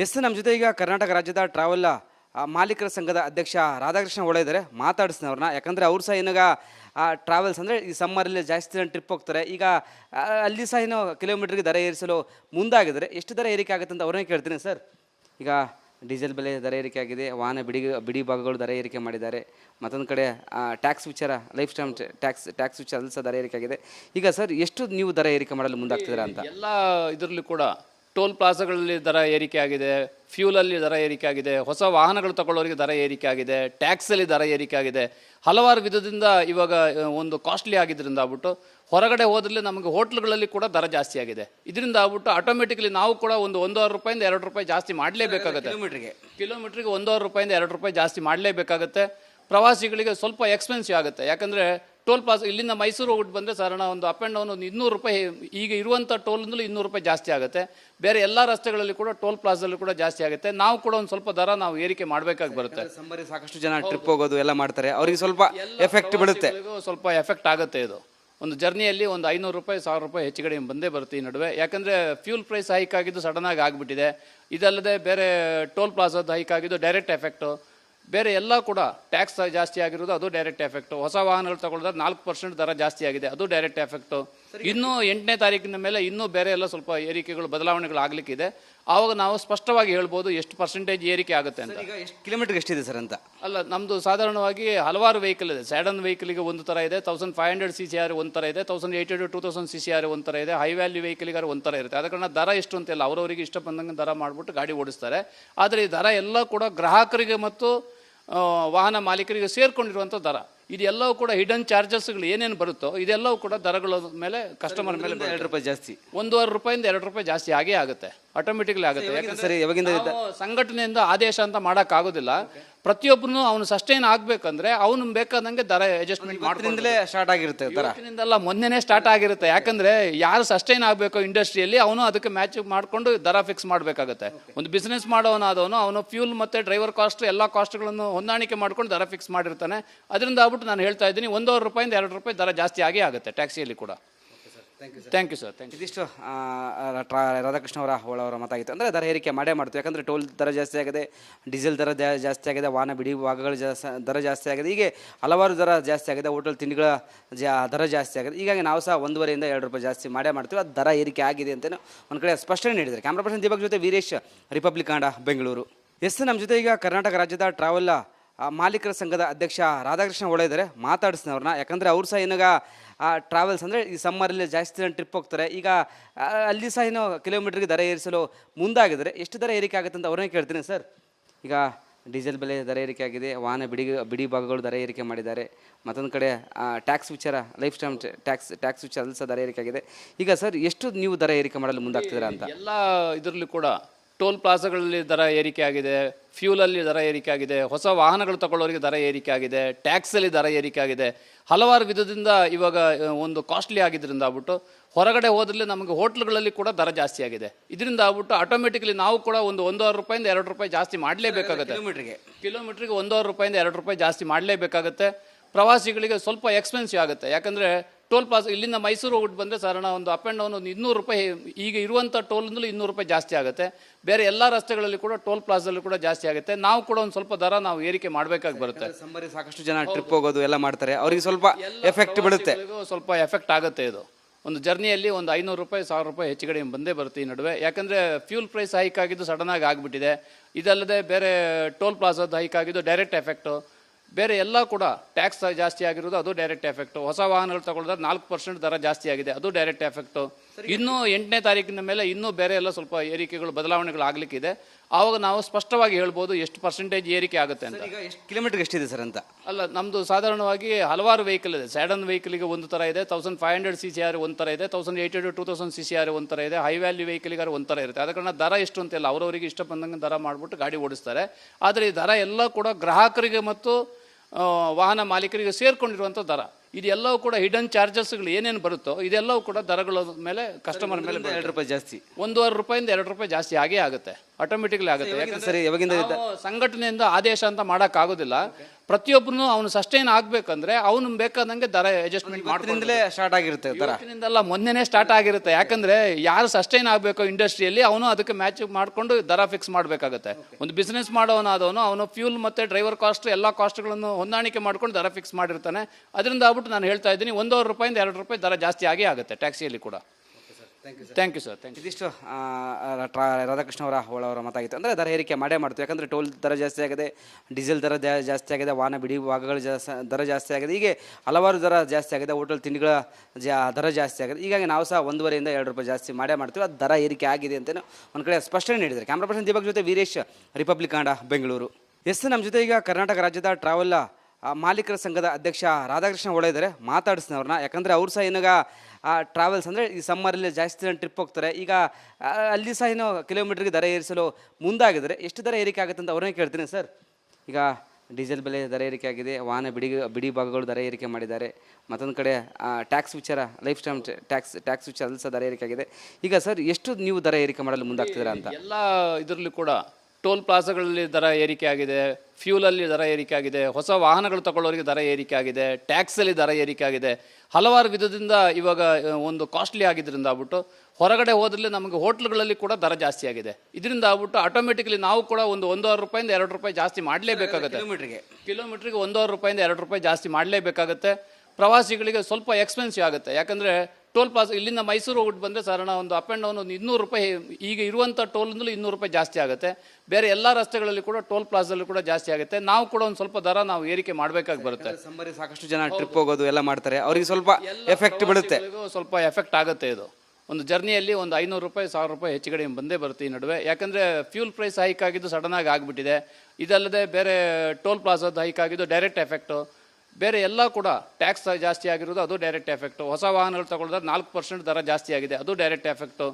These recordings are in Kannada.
ಎಸ್ ನಮ್ಮ ಜೊತೆ ಈಗ ಕರ್ನಾಟಕ ರಾಜ್ಯದ ಟ್ರಾವೆಲ್ ಮಾಲೀಕರ ಸಂಘದ ಅಧ್ಯಕ್ಷ ರಾಧಾಕೃಷ್ಣ ಒಳ್ಳೆ ಇದ್ದಾರೆ. ಮಾತಾಡಿಸ್ತೀನಿ ಅವ್ರನ್ನ. ಯಾಕಂದರೆ ಅವ್ರು ಸಹ ಏನಾಗ ಟ್ರಾವೆಲ್ಸ್ ಅಂದರೆ ಈ ಸಮ್ಮರಲ್ಲಿ ಜಾಸ್ತಿ ಜನ ಟ್ರಿಪ್ ಹೋಗ್ತಾರೆ. ಈಗ ಅಲ್ಲಿ ಸಹ ಏನೋ ಕಿಲೋಮೀಟ್ರಿಗೆ ದರ ಏರಿಸಲು ಮುಂದಾಗಿದ್ದಾರೆ. ಎಷ್ಟು ದರ ಏರಿಕೆ ಆಗುತ್ತೆ ಅಂತ ಅವ್ರನ್ನೇ ಕೇಳ್ತೀನಿ ಸರ್. ಈಗ ಡೀಸೆಲ್ ಬೆಲೆ ದರ ಏರಿಕೆ ಆಗಿದೆ. ವಾಹನ ಬಿಡಿ ಬಿಡಿ ಭಾಗಗಳು ದರ ಏರಿಕೆ ಮಾಡಿದ್ದಾರೆ. ಮತ್ತೊಂದು ಕಡೆ ಟ್ಯಾಕ್ಸ್ ವಿಚಾರ ಲೈಫ್ ಸ್ಟೈಮ್ ಟ್ಯಾಕ್ಸ್ ಟ್ಯಾಕ್ಸ್ ವಿಚಾರ ಸಹ ದರ ಏರಿಕೆ ಆಗಿದೆ. ಈಗ ಸರ್, ಎಷ್ಟು ನೀವು ದರ ಏರಿಕೆ ಮಾಡಲು ಮುಂದಾಗ್ತಿದ್ದೀರಾ ಅಂತ? ಎಲ್ಲ ಇದರಲ್ಲೂ ಕೂಡ ಟೋಲ್ ಪ್ಲಾಜಾಗಳಲ್ಲಿ ದರ ಏರಿಕೆ ಆಗಿದೆ ಫ್ಯೂಲಲ್ಲಿ ದರ ಏರಿಕೆ ಆಗಿದೆ ಹೊಸ ವಾಹನಗಳು ತಗೊಳ್ಳೋರಿಗೆ ದರ ಏರಿಕೆ ಆಗಿದೆ ಟ್ಯಾಕ್ಸಲ್ಲಿ ದರ ಏರಿಕೆ ಆಗಿದೆ. ಹಲವಾರು ವಿಧದಿಂದ ಇವಾಗ ಒಂದು ಕಾಸ್ಟ್ಲಿ ಆಗಿದ್ದರಿಂದ ಆಗ್ಬಿಟ್ಟು ಹೊರಗಡೆ ಹೋದಲ್ಲಿ ನಮಗೆ ಹೋಟ್ಲ್ಗಳಲ್ಲಿ ಕೂಡ ದರ ಜಾಸ್ತಿ ಆಗಿದೆ. ಇದರಿಂದ ಆಗ್ಬಿಟ್ಟು ಆಟೋಮೆಟಿಕ್ಲಿ ನಾವು ಕೂಡ ಒಂದು ಒಂದೂವರೆ ರೂಪಾಯಿಂದ ಎರಡು ರೂಪಾಯಿ ಜಾಸ್ತಿ ಮಾಡಲೇಬೇಕಾಗುತ್ತೆ. ಕಿಲೋಮೀಟ್ರಿಗೆ. ಕಿಲೋಮೀಟ್ರಿಗೆ ಒಂದೂವರೆ ರೂಪಾಯಿಂದ ಎರಡು ರೂಪಾಯಿ ಜಾಸ್ತಿ ಮಾಡಲೇಬೇಕಾಗುತ್ತೆ. ಪ್ರವಾಸಿಗಳಿಗೆ ಸ್ವಲ್ಪ ಎಕ್ಸ್ಪೆನ್ಸಿವ್ ಆಗುತ್ತೆ. ಯಾಕಂದರೆ ಟೋಲ್ ಪ್ಲಾಸ್ ಇಲ್ಲಿಂದ ಮೈಸೂರು ಹೋಗ್ಬಿಟ್ಟು ಬಂದರೆ ಸಾಧಾರಣ ಒಂದು ಅಪ್ ಆ್ಯಂಡ್ ಡೌನ್ ಒಂದು ಇನ್ನೂರು ರೂಪಾಯಿ ಈಗ ಇರುವಂಥ ಟೋಲಿಂದಲೂ ಇನ್ನೂರು ರೂಪಾಯಿ ಜಾಸ್ತಿ ಆಗುತ್ತೆ. ಬೇರೆ ಎಲ್ಲ ರಸ್ತೆಗಳಲ್ಲಿ ಕೂಡ ಟೋಲ್ ಪ್ಲಾಸಲ್ಲಿ ಕೂಡ ಜಾಸ್ತಿ ಆಗುತ್ತೆ. ನಾವು ಕೂಡ ಒಂದು ಸ್ವಲ್ಪ ದರ ನಾವು ಏರಿಕೆ ಮಾಡಬೇಕಾಗಿ ಬರುತ್ತೆ. ಸಾಕಷ್ಟು ಜನ ಟ್ರಿಪ್ ಹೋಗೋದು ಎಲ್ಲ ಮಾಡ್ತಾರೆ. ಅವರಿಗೆ ಸ್ವಲ್ಪ ಎಫೆಕ್ಟ್ ಬೀಳುತ್ತೆ ಪ್ರವಾಸಿಗಳಿಗೂ ಸ್ವಲ್ಪ ಎಫೆಕ್ಟ್ ಆಗುತ್ತೆ ಇದು. ಒಂದು ಜರ್ನಿಯಲ್ಲಿ ಒಂದು ಐನೂರು ರೂಪಾಯಿ ಸಾವಿರ ರೂಪಾಯಿ ಹೆಚ್ಚು ಕಡಿಮೆ ಬಂದೇ ಬರುತ್ತೆ ಈ ನಡುವೆ. ಯಾಕಂದರೆ ಫ್ಯೂಲ್ ಪ್ರೈಸ್ ಹೈಕ್ ಆಗಿದ್ದು ಸಡನ್ನಾಗಿ ಆಗಿ ಆಗಿಬಿಟ್ಟಿದೆ. ಇದಲ್ಲದೆ ಬೇರೆ ಟೋಲ್ ಪ್ಲಾಸದ್ದು ಹೈಕ್ ಆಗಿದ್ದು ಡೈರೆಕ್ಟ್ ಎಫೆಕ್ಟು ಬೇರೆ ಎಲ್ಲ ಕೂಡ ಟ್ಯಾಕ್ಸ್ ಜಾಸ್ತಿ ಆಗಿರೋದು ಅದು ಡೈರೆಕ್ಟ್ ಎಫೆಕ್ಟು ಹೊಸ ವಾಹನಗಳು ತಗೊಳ್ದಾಗ ನಾಲ್ಕು ಪರ್ಸೆಂಟ್ ದರ ಜಾಸ್ತಿ ಆಗಿದೆ, ಅದು ಡೈರೆಕ್ಟ್ ಎಫೆಕ್ಟು ಇನ್ನೂ ಎಂಟನೇ ತಾರೀಕಿನ ಮೇಲೆ ಇನ್ನೂ ಬೇರೆ ಎಲ್ಲ ಸ್ವಲ್ಪ ಏರಿಕೆಗಳು ಬದಲಾವಣೆಗಳು ಆಗ್ಲಿಕ್ಕಿದೆ. ಆವಾಗ ನಾವು ಸ್ಪಷ್ಟವಾಗಿ ಹೇಳ್ಬೋದು ಎಷ್ಟು ಪರ್ಸೆಂಟೇಜ್ ಏರಿಕೆ ಆಗುತ್ತೆ ಅಂತ. ಈಗ ಎಷ್ಟು ಕಿಲೋಮೀಟರ್ಗೆ ಎಷ್ಟಿದೆ ಸರ್ ಅಂತ? ಅಲ್ಲ ನಮ್ಮದು ಸಾಧಾರಣವಾಗಿ ಹಲವಾರು ವೆಹಿಕಲ್ ಇದೆ. ಸ್ಯಾಡನ್ ವೆಹಿಕಲ್ಗೆ ಒಂದು ಥರ ಇದೆ thousand five hundred C C R ಒಂದು ಥರ ಇದೆ thousand eight hundred two thousand C C R ಒಂದು ಥರ ಇದೆ ಹೈ ವ್ಯಾಲ್ಯೂ ವೆಹಿಕಲ್ಗಾರು ಒಂದು ಥರ ಇರುತ್ತೆ. ಆದ ಕಾರಣ ದರ ಎಷ್ಟು ಅಂತಿಲ್ಲ ಅವರವರಿಗೆ ಇಷ್ಟ ಬಂದಂಗೆ ದರ ಮಾಡಿಬಿಟ್ಟು ಗಾಡಿ ಓಡಿಸ್ತಾರೆ. ಆದರೆ ಈ ದರ ಎಲ್ಲ ಕೂಡ ಗ್ರಾಹಕರಿಗೆ ಮತ್ತು ವಾಹನ ಮಾಲೀಕರಿಗೆ ಸೇರಿಕೊಂಡಿರುವಂಥ ದರ. ಇದೆಲ್ಲವೂ ಕೂಡ ಹಿಡನ್ ಚಾರ್ಜಸ್ಗಳು ಏನೇನು ಬರುತ್ತೋ ಇದೆಲ್ಲವೂ ಕೂಡ ದರಗಳ ಮೇಲೆ ಕಸ್ಟಮರ್ ಮೇಲೆ. ಎರಡು ರೂಪಾಯಿ ಜಾಸ್ತಿ. ಒಂದೂವರೆ ರೂಪಾಯಿಂದ ಎರಡು ರೂಪಾಯಿ ಜಾಸ್ತಿ ಆಗೇ ಆಗುತ್ತೆ. ಆಟೋಮೆಟಿಕ್ಲಿ ಆಗುತ್ತೆ. ಸರಿ ಯಾವಾಗಿಂದ ಸಂಘಟನೆಯಿಂದ ಆದೇಶ ಅಂತ ಮಾಡೋಕ್ಕಾಗೋದಿಲ್ಲ. ಆಗೋದಿಲ್ಲ ಪ್ರತಿಯೊಬ್ಬನು ಅವನು ಸಸ್ಟೈನ್ ಆಗ್ಬೇಕಂದ್ರೆ ಅವನು ಬೇಕಾದಂಗೆ ದರ ಅಡ್ಜಸ್ಟ್ಮೆಂಟ್ ಮಾಡೋದ್ರಿಂದಲೇ ಸ್ಟಾರ್ಟ್ ಆಗಿರುತ್ತೆ ಇವತ್ತಿನಿಂದಲ್ಲ ಮೊನ್ನೆನೇ ಸ್ಟಾರ್ಟ್ ಆಗಿರುತ್ತೆ. ಯಾಕಂದ್ರೆ ಯಾರು ಸಸ್ಟೈನ್ ಆಗಬೇಕು ಇಂಡಸ್ಟ್ರಿಯಲ್ಲಿ ಅವನು ಅದಕ್ಕೆ ಮ್ಯಾಚ್ ಮಾಡಿಕೊಂಡು ದರ ಫಿಕ್ಸ್ ಮಾಡಬೇಕಾಗುತ್ತೆ. ಒಂದು ಬಿಸ್ನೆಸ್ ಮಾಡೋನಾದವನು ಅವನು ಫ್ಯೂಲ್ ಮತ್ತೆ ಡ್ರೈವರ್ ಕಾಸ್ಟ್ ಎಲ್ಲ ಕಾಸ್ಟ್ಗಳನ್ನು ಹೊಂದಾಣಿಕೆ ಮಾಡ್ಕೊಂಡು ದರ ಫಿಕ್ಸ್ ಮಾಡಿರ್ತಾನೆ. ಅದರಿಂದ ಆಗ್ಬಿಟ್ಟು ನಾನು ಹೇಳ್ತಾ ಇದ್ದೀನಿ ಒಂದೂವರೆ ರೂಪಾಯಿಂದ ಎರಡು ರೂಪಾಯಿ ದರ ಜಾಸ್ತಿ ಆಗೇ ಆಗುತ್ತೆ ಟ್ಯಾಕ್ಸಿಯಲ್ಲಿ ಕೂಡ. Thank you sir thank you ಇದಿಷ್ಟು ರಾಧಾಕೃಷ್ಣ ಅವರ ಅವರ ಮಾತಾಗಿತ್ತು. ಅಂದರೆ ದರ ಏರಿಕೆ ಮಾಡೇ ಮಾಡ್ತೀವಿ. ಯಾಕಂದರೆ ಟೋಲ್ ದರ ಜಾಸ್ತಿ ಆಗಿದೆ ಡೀಸೆಲ್ ದರ ಜಾಸ್ತಿ ಆಗಿದೆ ವಾಹನ ಬಿಡಿ ಭಾಗಗಳು ಜಾಸ್ತಿ ದರ ಜಾಸ್ತಿ ಆಗಿದೆ. ಹೀಗೆ ಹಲವಾರು ದರ ಜಾಸ್ತಿ ಆಗಿದೆ ಹೋಟೆಲ್ ತಿಂಡಿಗಳ ಜಾ ದರ ಜಾಸ್ತಿ ಆಗಿದೆ. ಹೀಗಾಗಿ ನಾವು ಸಹ ಒಂದೂವರೆಯಿಂದ ಎರಡು ರೂಪಾಯಿ ಜಾಸ್ತಿ ಮಾಡೇ ಮಾಡ್ತೀವಿ. ಅದು ದರ ಏರಿಕೆ ಆಗಿದೆ ಅಂತಲೂ ಒಂದು ಕಡೆ ಸ್ಪಷ್ಟನೆ ನೀಡಿದ್ದಾರೆ. ಕ್ಯಾಮ್ರಾ ಪರ್ಸನ್ ದೀಪಕ್ ಜೊತೆ ವೀರೇಶ್ ರಿಪಬ್ಲಿಕ್ ಕಾಂಡ ಬೆಂಗಳೂರು. ಎಸ್ ನಮ್ಮ ಜೊತೆ ಈಗ ಕರ್ನಾಟಕ ರಾಜ್ಯದ ಟ್ರಾವೆಲ್ ಆ, ಮಾಲೀಕರ ಸಂಘದ ಅಧ್ಯಕ್ಷ ರಾಧಾಕೃಷ್ಣ ಒಳ್ಳೆ ಇದ್ದಾರೆ ಮಾತಾಡಿಸ್ತೀನಿ ಅವ್ರನ್ನ ಯಾಕಂದರೆ ಅವ್ರು ಸಹ ಏನಾಗ ಟ್ರಾವೆಲ್ಸ್ ಅಂದರೆ ಈ ಸಮ್ಮರಲ್ಲಿ ಜಾಸ್ತಿ ಜನ ಟ್ರಿಪ್ ಹೋಗ್ತಾರೆ. ಈಗ ಅಲ್ಲಿ ಸಹ ಏನೋ ಕಿಲೋಮೀಟ್ರಿಗೆ ದರ ಏರಿಸಲು ಮುಂದಾಗಿದ್ದಾರೆ. ಎಷ್ಟು ದರ ಏರಿಕೆ ಆಗುತ್ತೆ ಅಂತ ಅವ್ರನ್ನೇ ಕೇಳ್ತೀನಿ ಸರ್. ಈಗ ಡೀಸೆಲ್ ಬೆಲೆ ದರ ಏರಿಕೆ ಆಗಿದೆ ವಾಹನ ಬಿಡಿ ಬಿಡಿ ಭಾಗಗಳು ದರ ಏರಿಕೆ ಮಾಡಿದ್ದಾರೆ. ಮತ್ತೊಂದು ಕಡೆ ಟ್ಯಾಕ್ಸ್ ವಿಚಾರ ಲೈಫ್ ಸ್ಟೈಮ್ ಟ್ಯಾಕ್ಸ್ ಟ್ಯಾಕ್ಸ್ ವಿಚಾರ ಅಲ್ಲಿ ಸಹ ದರ ಏರಿಕೆ ಆಗಿದೆ. ಈಗ ಸರ್ ಎಷ್ಟು ನೀವು ದರ ಏರಿಕೆ ಮಾಡಲು ಮುಂದಾಗ್ತಿದ್ದೀರಾ ಅಂತ? ಎಲ್ಲ ಇದರಲ್ಲೂ ಕೂಡ ಟೋಲ್ ಪ್ಲಾಜಾಗಳಲ್ಲಿ ದರ ಏರಿಕೆ ಆಗಿದೆ ಫ್ಯೂಲಲ್ಲಿ ದರ ಏರಿಕೆ ಆಗಿದೆ ಹೊಸ ವಾಹನಗಳು ತಗೊಳ್ಳೋರಿಗೆ ದರ ಏರಿಕೆ ಆಗಿದೆ ಟ್ಯಾಕ್ಸಲ್ಲಿ ದರ ಏರಿಕೆ ಆಗಿದೆ. ಹಲವಾರು ವಿಧದಿಂದ ಇವಾಗ ಒಂದು ಕಾಸ್ಟ್ಲಿ ಆಗಿದ್ದರಿಂದ ಆಗ್ಬಿಟ್ಟು ಹೊರಗಡೆ ಹೋದಲ್ಲಿ ನಮಗೆ ಹೋಟ್ಲುಗಳಲ್ಲಿ ಕೂಡ ದರ ಜಾಸ್ತಿ ಆಗಿದೆ. ಇದರಿಂದ ಆಗ್ಬಿಟ್ಟು ಆಟೋಮೆಟಿಕ್ಲಿ ನಾವು ಕೂಡ ಒಂದು ಒಂದೂವರೆ ರೂಪಾಯಿಂದ ಎರಡು ರೂಪಾಯಿ ಜಾಸ್ತಿ ಮಾಡಲೇಬೇಕಾಗುತ್ತೆ. ಕಿಲೋಮೀಟ್ರಿಗೆ. ಕಿಲೋಮೀಟ್ರಿಗೆ ಒಂದೂವರೆ ರೂಪಾಯಿಂದ ಎರಡು ರೂಪಾಯಿ ಜಾಸ್ತಿ ಮಾಡಲೇಬೇಕಾಗುತ್ತೆ. ಪ್ರವಾಸಿಗಳಿಗೆ ಸ್ವಲ್ಪ ಎಕ್ಸ್ಪೆನ್ಸಿವ್ ಆಗುತ್ತೆ. ಯಾಕಂದರೆ ಟೋಲ್ ಪ್ಲಾಸ್ ಇಲ್ಲಿಂದ ಮೈಸೂರು ಹೋಗ್ಬಿಟ್ಟು ಬಂದರೆ ಸಾಧಾರಣ ಒಂದು ಅಪ್ ಆ್ಯಂಡ್ ಡೌನ್ ಒಂದು ಇನ್ನೂರು ರೂಪಾಯಿ ಈಗ ಇರುವಂಥ ಟೋಲ್ನಲ್ಲೂ ಇನ್ನೂರು ರೂಪಾಯಿ ಜಾಸ್ತಿ ಆಗುತ್ತೆ. ಬೇರೆ ಎಲ್ಲ ರಸ್ತೆಗಳಲ್ಲಿ ಕೂಡ ಟೋಲ್ ಪ್ಲಾಸಲ್ಲಿ ಕೂಡ ಜಾಸ್ತಿ ಆಗುತ್ತೆ. ನಾವು ಕೂಡ ಒಂದು ಸ್ವಲ್ಪ ದರ ನಾವು ಏರಿಕೆ ಮಾಡಬೇಕಾಗಿ ಬರುತ್ತೆ. ಸಂಬರಿ ಸಾಕಷ್ಟು ಜನ ಟ್ರಿಪ್ ಹೋಗೋದು ಎಲ್ಲ ಮಾಡ್ತಾರೆ. ಅವ್ರಿಗೆ ಸ್ವಲ್ಪ ಎಫೆಕ್ಟ್ ಬೀಳುತ್ತೆ ಪ್ರವಾಸಿಗಳಿಗೂ ಸ್ವಲ್ಪ ಎಫೆಕ್ಟ್ ಆಗುತ್ತೆ ಇದು. ಒಂದು ಜರ್ನಿಯಲ್ಲಿ ಒಂದು ಐನೂರು ರೂಪಾಯಿ ಸಾವಿರ ರೂಪಾಯಿ ಹೆಚ್ಚು ಕಡಿಮೆ ಬಂದೇ ಬರುತ್ತೆ ಈ ನಡುವೆ. ಯಾಕಂದರೆ ಫ್ಯೂಲ್ ಪ್ರೈಸ್ ಹೈಕ್ ಆಗಿದ್ದು ಸಡನ್ ಆಗಿ ಆಗಿಬಿಟ್ಟಿದೆ. ಇದಲ್ಲದೆ ಬೇರೆ ಟೋಲ್ ಪ್ಲಾಸದ್ದು ಹೈಕ್ ಆಗಿದ್ದು ಡೈರೆಕ್ಟ್ ಎಫೆಕ್ಟು ಬೇರೆ ಎಲ್ಲ ಕೂಡ ಟ್ಯಾಕ್ಸ್ ಜಾಸ್ತಿ ಆಗಿರೋದು ಅದು ಡೈರೆಕ್ಟ್ ಎಫೆಕ್ಟು ಹೊಸ ವಾಹನಗಳು ತಗೊಳ್ಳಿದ್ರೆ ನಾಲ್ಕು ಪರ್ಸೆಂಟ್ ದರ ಜಾಸ್ತಿ ಆಗಿದೆ ಅದು ಡೈರೆಕ್ಟ್ ಎಫೆಕ್ಟು ಇನ್ನೂ ಎಂಟನೇ ತಾರೀಕಿನ ಮೇಲೆ ಇನ್ನೂ ಬೇರೆ ಎಲ್ಲ ಸ್ವಲ್ಪ ಏರಿಕೆಗಳು ಬದಲಾವಣೆಗಳು ಆಗಲಿಕ್ಕಿದೆ ಆವಾಗ ನಾವು ಸ್ಪಷ್ಟವಾಗಿ ಹೇಳ್ಬೋದು ಎಷ್ಟು ಪರ್ಸೆಂಟೇಜ್ ಏರಿಕೆ ಆಗುತ್ತೆ ಅಂತ. ಈಗ ಎಷ್ಟು ಕಿಲೋಮೀಟರ್ಗೆ ಎಷ್ಟಿದೆ ಸರ್ ಅಂತ? ಅಲ್ಲ ನಮ್ಮದು ಸಾಧಾರಣವಾಗಿ ಹಲವಾರು ವೆಹಿಕಲ್ ಇದೆ. ಸ್ಯಾಡನ್ ವೆಹಿಕಲ್ಗೆ ಒಂದು ಥರ ಇದೆ thousand five hundred C C or ಒಂದು ಥರ ಇದೆ thousand eight hundred two thousand C C or ಒಂದು ಥರ ಇದೆ ಹೈ ವ್ಯಾಲ್ಯೂ ವೆಹಿಕಲ್ಗಾರ ಒಂದು ಥರ ಇರುತ್ತೆ. ಅದ ಕಾರಣ ದರ ಎಷ್ಟು ಅಂತಿಲ್ಲ ಅವರವರಿಗೆ ಇಷ್ಟ ಬಂದಂಗೆ ದರ ಮಾಡಿಬಿಟ್ಟು ಗಾಡಿ ಓಡಿಸ್ತಾರೆ. ಆದರೆ ಈ ದರ ಎಲ್ಲ ಕೂಡ ಗ್ರಾಹಕರಿಗೆ ಮತ್ತು ವಾಹನ ಮಾಲೀಕರಿಗೆ ಸೇರ್ಕೊಂಡಿರುವಂಥ ದರ. ಇದೆಲ್ಲವೂ ಕೂಡ ಹಿಡನ್ ಚಾರ್ಜಸ್ಗಳು ಏನೇನು ಬರುತ್ತೋ ಇದೆಲ್ಲವೂ ಕೂಡ ದರಗಳ ಮೇಲೆ ಕಸ್ಟಮರ್ ಮೇಲೆ ಎರಡು ರೂಪಾಯಿ ಜಾಸ್ತಿ. ಒಂದೂವರೆ ರೂಪಾಯಿಂದ ಎರಡು ರೂಪಾಯಿ ಜಾಸ್ತಿ ಆಗೇ ಆಗುತ್ತೆ. ಆಟೋಮೆಟಿಕ್ಲಿ ಆಗುತ್ತೆ. ಯಾಕಂದ್ರೆ ಸರಿ ಯಾವಾಗಿಂದ ಇದು- ನಾವು ಸಂಘಟನೆಯಿಂದ ಆದೇಶ ಅಂತ ಮಾಡೋಕ್ಕಾಗೋದಿಲ್ಲ. ಆಗೋದಿಲ್ಲ ಪ್ರತಿಯೊಬ್ಬನು ಅವನು ಸಸ್ಟೈನ್ ಆಗ್ಬೇಕಂದ್ರೆ ಅವನು ಬೇಕಾದಂಗೆ ದರ ಅಡ್ಜಸ್ಟ್ಮೆಂಟ್ ಇವತ್ತಿನಿಂದಲೇ ಸ್ಟಾರ್ಟ್ ಆಗಿರುತ್ತೆ ಇವತ್ತಿನಿಂದಲ್ಲ ಮೊನ್ನೆನೇ ಸ್ಟಾರ್ಟ್ ಆಗಿರುತ್ತೆ. ಯಾಕಂದ್ರೆ ಯಾರು ಸಸ್ಟೈನ್ ಆಗಬೇಕು ಇಂಡಸ್ಟ್ರಿಯಲ್ಲಿ ಅವನು ಅದಕ್ಕೆ ಮ್ಯಾಚ್ ಮಾಡಿಕೊಂಡು ದರ ಫಿಕ್ಸ್ ಮಾಡಬೇಕಾಗುತ್ತೆ. ಒಂದು ಬಿಸ್ನೆಸ್ ಮಾಡೋನಾದವನು ಅವನು ಫ್ಯೂಲ್ ಮತ್ತೆ ಡ್ರೈವರ್ ಕಾಸ್ಟ್ ಎಲ್ಲ ಕಾಸ್ಟ್ಗಳನ್ನು ಹೊಂದಾಣಿಕೆ ಮಾಡ್ಕೊಂಡು ದರ ಫಿಕ್ಸ್ ಮಾಡಿರ್ತಾನೆ. ಅದರಿಂದ ಆಗ್ಬಿಟ್ಟು ನಾನು ಹೇಳ್ತಾ ಇದ್ದೀನಿ ಒಂದೂವರೆ ರೂಪಾಯಿಂದ ಎರಡು ರೂಪಾಯಿ ದರ ಜಾಸ್ತಿ ಆಗೇ ಆಗುತ್ತೆ ಟ್ಯಾಕ್ಸಿಯಲ್ಲಿ ಕೂಡ. Thank you sir thank you ಇದಿಷ್ಟು ರಾಧಾಕೃಷ್ಣ ಅವರ ಅವರ ಮತಾಗಿತ್ತು. ಅಂದರೆ ದರ ಏರಿಕೆ ಮಾಡೇ ಮಾಡ್ತೀವಿ. ಯಾಕಂದರೆ ಟೋಲ್ ದರ ಜಾಸ್ತಿ ಆಗಿದೆ ಡೀಸೆಲ್ ದರ ಜಾಸ್ತಿ ಆಗಿದೆ ವಾಹನ ಬಿಡಿ ಭಾಗಗಳು ಜಾಸ್ತಿ ದರ ಜಾಸ್ತಿ ಆಗಿದೆ. ಹೀಗೆ ಹಲವಾರು ದರ ಜಾಸ್ತಿ ಆಗಿದೆ ಹೋಟೆಲ್ ತಿಂಡಿಗಳ ಜಾ ದರ ಜಾಸ್ತಿ ಆಗಿದೆ. ಹೀಗಾಗಿ ನಾವು ಸಹ ಒಂದೂವರೆಯಿಂದ ಎರಡು ರೂಪಾಯಿ ಜಾಸ್ತಿ ಮಾಡೇ ಮಾಡ್ತೀವಿ. ಅದು ದರ ಏರಿಕೆ ಆಗಿದೆ ಅಂತ ಒಂದು ಕಡೆ ಸ್ಪಷ್ಟನೆ ನೀಡಿದ್ದಾರೆ. ಕ್ಯಾಮ್ರಾ ಪರ್ಸನ್ ದೀಪಕ್ ಜೊತೆ ವೀರೇಶ್ ರಿಪಬ್ಲಿಕ್ ಕನ್ನಡ ಬೆಂಗಳೂರು. ಎಸ್ ನಮ್ಮ ಜೊತೆ ಈಗ ಕರ್ನಾಟಕ ರಾಜ್ಯದ ಟ್ರಾವೆಲ್ ಆ, ಮಾಲೀಕರ ಸಂಘದ ಅಧ್ಯಕ್ಷ ರಾಧಾಕೃಷ್ಣ ಒಳ್ಳೆ ಇದ್ದಾರೆ, ಮಾತಾಡಿಸ್ತೀನಿ ಅವ್ರನ್ನ. ಯಾಕಂದರೆ ಅವ್ರು ಸಹ ಏನಾಗ ಟ್ರಾವೆಲ್ಸ್ ಅಂದರೆ ಈ ಸಮ್ಮರಲ್ಲಿ ಜಾಸ್ತಿ ಜನ ಟ್ರಿಪ್ ಹೋಗ್ತಾರೆ. ಈಗ ಅಲ್ಲಿ ಸಹ ಏನು ಕಿಲೋಮೀಟ್ರಿಗೆ ದರ ಏರಿಸಲು ಮುಂದಾಗಿದ್ದಾರೆ. ಎಷ್ಟು ದರ ಏರಿಕೆ ಆಗುತ್ತೆ ಅಂತ ಅವ್ರನ್ನೇ ಕೇಳ್ತೀನಿ ಸರ್. ಈಗ ಡೀಸೆಲ್ ಬೆಲೆ ದರ ಏರಿಕೆ ಆಗಿದೆ, ವಾಹನ ಬಿಡಿ ಬಿಡಿ ಭಾಗಗಳು ದರ ಏರಿಕೆ ಮಾಡಿದ್ದಾರೆ. ಮತ್ತೊಂದು ಕಡೆ ಟ್ಯಾಕ್ಸ್ ವಿಚಾರ ಲೈಫ್ ಸ್ಟೈಮ್ ಟ್ಯಾಕ್ಸ್ ಟ್ಯಾಕ್ಸ್ ವಿಚಾರ ಅಲ್ಲಿ ಸಹ ದರ ಏರಿಕೆ ಆಗಿದೆ. ಈಗ ಸರ್, ಎಷ್ಟು ನೀವು ದರ ಏರಿಕೆ ಮಾಡಲು ಮುಂದಾಗ್ತಿದ್ದೀರಾ ಅಂತ? ಎಲ್ಲ ಇದರಲ್ಲೂ ಕೂಡ ಟೋಲ್ ಪ್ಲಾಜಾಗಳಲ್ಲಿ ದರ ಏರಿಕೆ ಆಗಿದೆ ಫ್ಯೂಲಲ್ಲಿ ದರ ಏರಿಕೆ ಆಗಿದೆ ಹೊಸ ವಾಹನಗಳು ತಗೊಳ್ಳೋರಿಗೆ ದರ ಏರಿಕೆ ಆಗಿದೆ ಟ್ಯಾಕ್ಸಲ್ಲಿ ದರ ಏರಿಕೆ ಆಗಿದೆ. ಹಲವಾರು ವಿಧದಿಂದ ಇವಾಗ ಒಂದು ಕಾಸ್ಟ್ಲಿ ಆಗಿದ್ದರಿಂದ ಆಗ್ಬಿಟ್ಟು ಹೊರಗಡೆ ಹೋದ್ರಲ್ಲಿ ನಮಗೆ ಹೋಟ್ಲುಗಳಲ್ಲಿ ಕೂಡ ದರ ಜಾಸ್ತಿ ಆಗಿದೆ. ಇದರಿಂದ ಆಗ್ಬಿಟ್ಟು ಆಟೋಮೆಟಿಕ್ಲಿ ನಾವು ಕೂಡ ಒಂದು ಒಂದೂವರೆ ರೂಪಾಯಿಂದ ಎರಡು ರೂಪಾಯಿ ಜಾಸ್ತಿ ಮಾಡಲೇಬೇಕಾಗುತ್ತೆ. ಕಿಲೋಮೀಟ್ರಿಗೆ. ಕಿಲೋಮೀಟ್ರಿಗೆ ಒಂದೂವರೆ ರೂಪಾಯಿಂದ ಎರಡು ರೂಪಾಯಿ ಜಾಸ್ತಿ ಮಾಡಲೇಬೇಕಾಗುತ್ತೆ. ಪ್ರವಾಸಿಗಳಿಗೆ ಸ್ವಲ್ಪ ಎಕ್ಸ್ಪೆನ್ಸಿವ್ ಆಗುತ್ತೆ. ಯಾಕಂದರೆ ಟೋಲ್ ಪ್ಲಾಸ್ ಇಲ್ಲಿಂದ ಮೈಸೂರು ಹೋಗ್ಬಿಟ್ಟು ಬಂದರೆ ಸಾಧಾರಣ ಒಂದು ಅಪ್ ಆ್ಯಂಡ್ ಡೌನ್ ಒಂದು ಇನ್ನೂರು ರೂಪಾಯಿ ಈಗ ಇರುವಂಥ ಟೋಲ್ನಲ್ಲೂ ಇನ್ನೂರು ರೂಪಾಯಿ ಜಾಸ್ತಿ ಆಗುತ್ತೆ. ಬೇರೆ ಎಲ್ಲ ರಸ್ತೆಗಳಲ್ಲಿ ಕೂಡ ಟೋಲ್ ಪ್ಲಾಸಲ್ಲಿ ಕೂಡ ಜಾಸ್ತಿ ಆಗುತ್ತೆ. ನಾವು ಕೂಡ ಒಂದು ಸ್ವಲ್ಪ ದರ ನಾವು ಏರಿಕೆ ಮಾಡಬೇಕಾಗಿ ಬರುತ್ತೆ. ಸಮ್ಮರಿ ಸಾಕಷ್ಟು ಜನ ಟ್ರಿಪ್ ಹೋಗೋದು ಎಲ್ಲ ಮಾಡ್ತಾರೆ. ಅವರಿಗೆ ಸ್ವಲ್ಪ ಎಫೆಕ್ಟ್ ಬೀಳುತ್ತೆ. ಸ್ವಲ್ಪ ಎಫೆಕ್ಟ್ ಆಗುತ್ತೆ ಇದು. ಒಂದು ಜರ್ನಿಯಲ್ಲಿ ಒಂದು ಐನೂರು ರೂಪಾಯಿ ಸಾವಿರ ರೂಪಾಯಿ ಹೆಚ್ಚು ಕಡಿಮೆ ಬಂದೇ ಬರುತ್ತೆ ಈ ನಡುವೆ. ಯಾಕಂದರೆ ಫ್ಯೂಲ್ ಪ್ರೈಸ್ ಹೈಕ್ ಆಗಿದ್ದು ಸಡನ್ನಾಗಿ ಆಗಿ ಆಗಿಬಿಟ್ಟಿದೆ. ಇದಲ್ಲದೆ ಬೇರೆ ಟೋಲ್ ಪ್ಲಾಸದ್ದು ಹೈಕ್ ಆಗಿದ್ದು ಡೈರೆಕ್ಟ್ ಎಫೆಕ್ಟು ಬೇರೆ ಎಲ್ಲ ಕೂಡ ಟ್ಯಾಕ್ಸ್ ಜಾಸ್ತಿ ಆಗಿರೋದು ಅದು ಡೈರೆಕ್ಟ್ ಎಫೆಕ್ಟು ಹೊಸ ವಾಹನಗಳು ತಗೊಳ್ಳೋದ್ರೆ ನಾಲ್ಕು ಪರ್ಸೆಂಟ್ ದರ ಜಾಸ್ತಿ ಆಗಿದೆ ಅದು ಡೈರೆಕ್ಟ್ ಎಫೆಕ್ಟು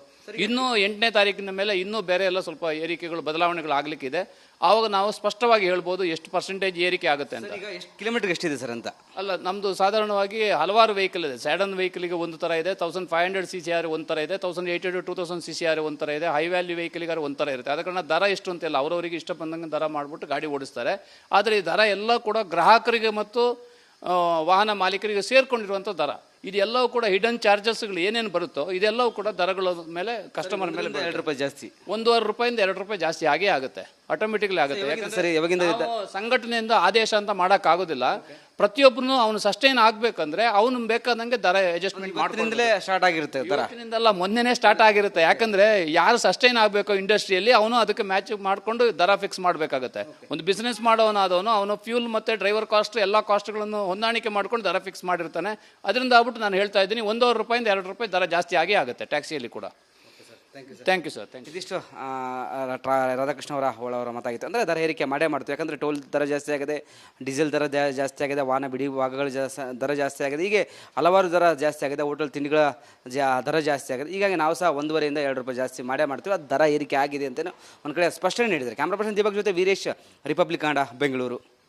ಇನ್ನೂ ಎಂಟನೇ ತಾರೀಕಿನ ಮೇಲೆ ಇನ್ನೂ ಬೇರೆ ಎಲ್ಲ ಸ್ವಲ್ಪ ಏರಿಕೆಗಳು ಬದಲಾವಣೆಗಳು ಆಗ್ಲಿಕ್ಕಿದೆ. ಆವಾಗ ನಾವು ಸ್ಪಷ್ಟವಾಗಿ ಹೇಳ್ಬೋದು ಎಷ್ಟು ಪರ್ಸೆಂಟೇಜ್ ಏರಿಕೆ ಆಗುತ್ತೆ ಅಂತ. ಈಗ ಎಷ್ಟು ಕಿಲೋಮೀಟರ್ಗೆ ಎಷ್ಟಿದೆ ಸರ್ ಅಂತ? ಅಲ್ಲ ನಮ್ಮದು ಸಾಧಾರಣವಾಗಿ ಹಲವಾರು ವೆಹಿಕಲ್ ಇದೆ. ಸ್ಯಾಡನ್ ವೆಹಿಕಲ್ಗೆ ಒಂದು ಥರ ಇದೆ thousand five hundred C C or ಒಂದು ಥರ ಇದೆ thousand eight hundred two thousand C C or ಒಂದು ಥರ ಇದೆ ಹೈ ವ್ಯಾಲ್ಯೂ ವೆಹಿಕಲ್ಗಾರು ಒಂದು ಥರ ಇರುತ್ತೆ. ಅದ ಕಾರಣ ದರ ಎಷ್ಟು ಅಂತಿಲ್ಲ ಅವರವರಿಗೆ ಇಷ್ಟ ಬಂದಂಗೆ ದರ ಮಾಡಿಬಿಟ್ಟು ಗಾಡಿ ಓಡಿಸ್ತಾರೆ. ಆದರೆ ಈ ದರ ಎಲ್ಲ ಕೂಡ ಗ್ರಾಹಕರಿಗೆ ಮತ್ತು ವಾಹನ ಮಾಲೀಕರಿಗೆ ಸೇರಿಕೊಂಡಿರುವಂಥ ದರ. ಇದೆಲ್ಲವೂ ಕೂಡ ಹಿಡನ್ ಚಾರ್ಜಸ್ಗಳು ಏನೇನು ಬರುತ್ತೋ ಇದೆಲ್ಲವೂ ಕೂಡ ದರಗಳ ಮೇಲೆ ಕಸ್ಟಮರ್ ಮೇಲೆ. ಎರಡು ರೂಪಾಯಿ ಜಾಸ್ತಿ. ಒಂದೂವರೆ ರೂಪಾಯಿಂದ ಎರಡು ರೂಪಾಯಿ ಜಾಸ್ತಿ ಆಗೇ ಆಗುತ್ತೆ. ಆಟೋಮೆಟಿಕ್ಲಿ ಆಗುತ್ತೆ. ಸರಿ ಯಾವಾಗಿಂದ ಸಂಘಟನೆಯಿಂದ ಆದೇಶ ಅಂತ ಮಾಡಕ್ ಆಗೋದಿಲ್ಲ ಪ್ರತಿಯೊಬ್ಬನು ಅವನು ಸಸ್ಟೈನ್ ಆಗ್ಬೇಕಂದ್ರೆ ಅವನು ಬೇಕಾದಂಗೆ ದರ ಅಡ್ಜಸ್ಟ್ಮೆಂಟ್ ಮಾಡಿದ್ರಿಂದಲೇ ಸ್ಟಾರ್ಟ್ ಆಗಿರುತ್ತೆ ದರ. ಇವತ್ತಿನಿಂದಲ್ಲ ಮೊನ್ನೆನೇ ಸ್ಟಾರ್ಟ್ ಆಗಿರುತ್ತೆ. ಯಾಕಂದ್ರೆ ಯಾರು ಸಸ್ಟೈನ್ ಆಗಬೇಕು ಇಂಡಸ್ಟ್ರಿಯಲ್ಲಿ ಅವನು ಅದಕ್ಕೆ ಮ್ಯಾಚ್ ಮಾಡ್ಕೊಂಡು ದರ ಫಿಕ್ಸ್ ಮಾಡಬೇಕಾಗುತ್ತೆ. ಒಂದು ಬಿಸ್ನೆಸ್ ಮಾಡೋನಾದವನು ಅವನು ಫ್ಯೂಲ್ ಮತ್ತೆ ಡ್ರೈವರ್ ಕಾಸ್ಟ್ ಎಲ್ಲ ಕಾಸ್ಟ್ಗಳನ್ನು ಹೊಂದಾಣಿಕೆ ಮಾಡ್ಕೊಂಡು ದರ ಫಿಕ್ಸ್ ಮಾಡಿರ್ತಾನೆ. ಅದರಿಂದ ಆಗ್ಬಿಟ್ಟು ನಾನು ಹೇಳ್ತಾ ಇದ್ದೀನಿ ಒಂದೂವರೆ ರೂಪಾಯಿಂದ ಎರಡು ರೂಪಾಯಿ ದರ ಜಾಸ್ತಿ ಆಗಿ ಆಗುತ್ತೆ ಟ್ಯಾಕ್ಸಿಯಲ್ಲಿ ಕೂಡ. Thank you sir thank you ಇದಿಷ್ಟು ರಾಧಾಕೃಷ್ಣ ಅವರ ಅವರ ಮಾತಾಗಿತ್ತು. ಅಂದರೆ ದರ ಏರಿಕೆ ಮಾಡೇ ಮಾಡ್ತೀವಿ. ಯಾಕಂದರೆ ಟೋಲ್ ದರ ಜಾಸ್ತಿ ಆಗಿದೆ ಡೀಸೆಲ್ ದರ ಜಾಸ್ತಿ ಆಗಿದೆ ವಾಹನ ಬಿಡಿ ಭಾಗಗಳು ಜಾಸ್ತಿ ದರ ಜಾಸ್ತಿ ಆಗಿದೆ. ಹೀಗೆ ಹಲವಾರು ದರ ಜಾಸ್ತಿ ಆಗಿದೆ ಹೋಟೆಲ್ ತಿಂಡಿಗಳ ಜಾ ದರ ಜಾಸ್ತಿ ಆಗಿದೆ. ಹೀಗಾಗಿ ನಾವು ಸಹ ಒಂದೂವರೆಯಿಂದ ಎರಡು ರೂಪಾಯಿ ಜಾಸ್ತಿ ಮಾಡೇ ಮಾಡ್ತೀವಿ. ಅದು ದರ ಏರಿಕೆ ಆಗಿದೆ ಅಂತ ಒಂದು ಕಡೆ ಸ್ಪಷ್ಟನೆ ನೀಡಿದ್ದಾರೆ. ಕ್ಯಾಮ್ರಾ ಪರ್ಸನ್ ದೀಪಕ್ ಜೊತೆ ವೀರೇಶ್ ರಿಪಬ್ಲಿಕ್ ಕನ್ನಡ ಬೆಂಗಳೂರು